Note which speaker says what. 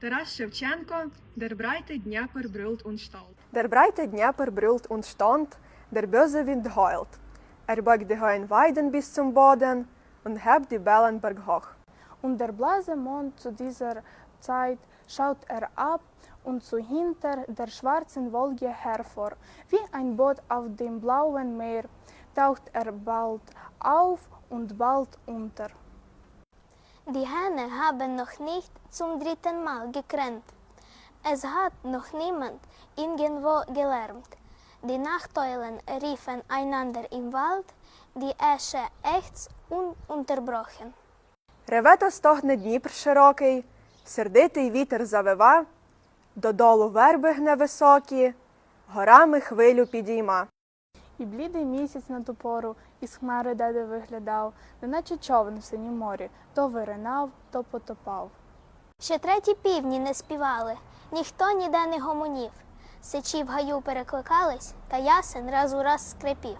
Speaker 1: Тарас Шевченко, Der breite Dnieper brüllt und staut.
Speaker 2: Der breite Dnieper brüllt und stand, der böse Wind heult. Er beugt die hohen Weiden bis zum Boden und hebt die Wellen berghoch.
Speaker 3: Und der blasse Mond zu dieser Zeit schaut er ab und zu hinter der schwarzen Wolke hervor. Wie ein Boot auf dem blauen Meer taucht er bald auf und bald unter.
Speaker 4: Die Hähne haben noch nicht zum dritten Mal gekrännt. Es hat noch niemand irgendwo gelärmt. Die Nachteulen riefen einander im Wald, die Esche ächzt ununterbrochen.
Speaker 2: Реве та стогне Дніпр широкий, сердитий вітер завива, додолу верби гне високі, горами хвилю підійма.
Speaker 3: І блідий місяць на ту пору із хмари деде виглядав, неначе човен в синім морі, то виринав, то потопав.
Speaker 4: Ще треті півні не співали, ніхто ніде не гомонів. Сичі в гаю перекликались, та ясен раз у раз скрипів.